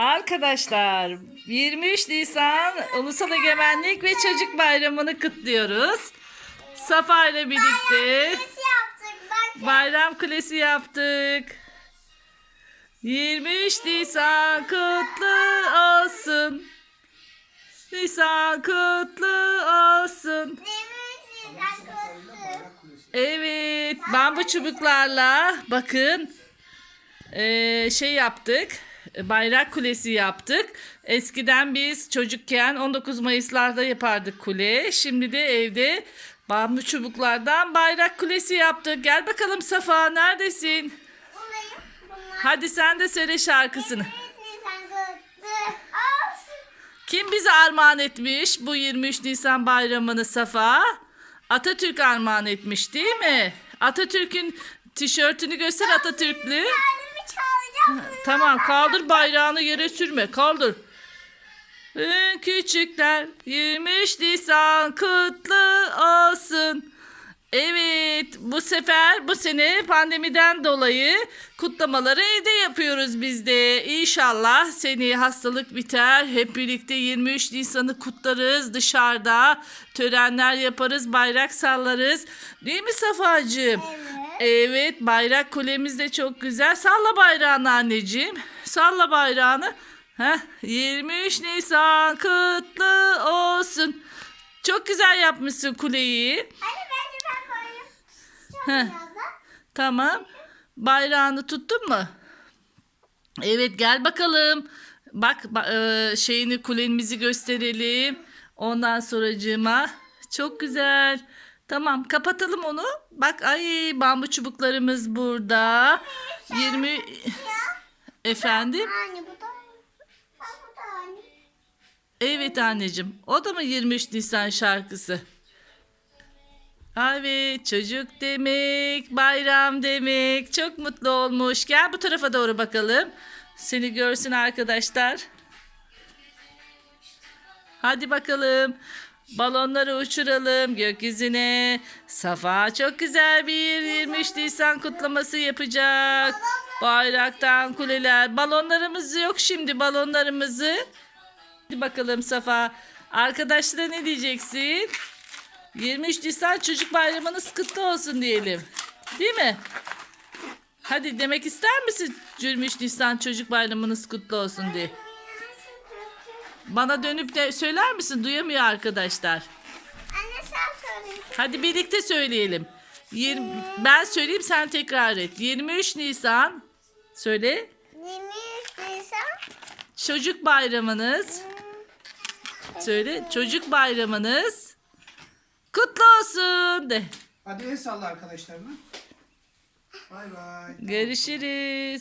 Arkadaşlar 23 Nisan Ulusal Egemenlik ve Çocuk Bayramı'nı kutluyoruz. Safa ile birlikte bayram kulesi yaptık. 23 Nisan kutlu olsun. Nisan kutlu olsun. Evet, bambu çubuklarla bakın eee, şey yaptık. Bayrak kulesi yaptık. Eskiden biz çocukken 19 Mayıs'larda yapardık kule. Şimdi de evde bambu çubuklardan bayrak kulesi yaptık. Gel bakalım Safa neredesin? Hadi sen de söyle şarkısını. Kim bize armağan etmiş bu 23 Nisan bayramını Safa? Atatürk armağan etmiş değil mi? Atatürk'ün tişörtünü göster Atatürklü. Tamam kaldır bayrağını yere sürme kaldır. Ee, Küçükler 23 Nisan kutlu olsun. Evet bu sefer bu sene pandemiden dolayı kutlamaları evde yapıyoruz biz de. İnşallah seni hastalık biter. Hep birlikte 23 Nisan'ı kutlarız dışarıda. Törenler yaparız, bayrak sallarız. Değil mi Safacığım? Evet bayrak kulemiz de çok güzel. Salla bayrağını anneciğim. Salla bayrağını. Heh, 23 Nisan kutlu olsun. Çok güzel yapmışsın kuleyi. Hadi bence ben koyayım. Heh, tamam. Bayrağını tuttun mu? Evet gel bakalım. Bak ba- e, şeyini kulemizi gösterelim. Ondan sonracığıma. Çok güzel. Tamam kapatalım onu. Bak ay bambu çubuklarımız burada. 20 Efendim? Anne bu da. Ha, bu da anne. Evet anneciğim. O da mı 23 Nisan şarkısı? Evet çocuk demek, bayram demek. Çok mutlu olmuş. Gel bu tarafa doğru bakalım. Seni görsün arkadaşlar. Hadi bakalım. Balonları uçuralım gökyüzüne. Safa çok güzel bir 23 Nisan kutlaması yapacak. Bayraktan kuleler. Balonlarımız yok şimdi balonlarımızı. Hadi bakalım Safa. Arkadaşlara ne diyeceksin? 23 Nisan Çocuk Bayramınız kutlu olsun diyelim. Değil mi? Hadi demek ister misin 23 Nisan Çocuk Bayramınız kutlu olsun diye? Bana dönüp de söyler misin? Duyamıyor arkadaşlar. Anne sen söyle. Hadi birlikte söyleyelim. 20, ben söyleyeyim sen tekrar et. 23 Nisan söyle. 23 Nisan. Çocuk bayramınız. Söyle. Çocuk bayramınız kutlu olsun de. Hadi el salla arkadaşlarına. Bay bay. Görüşürüz.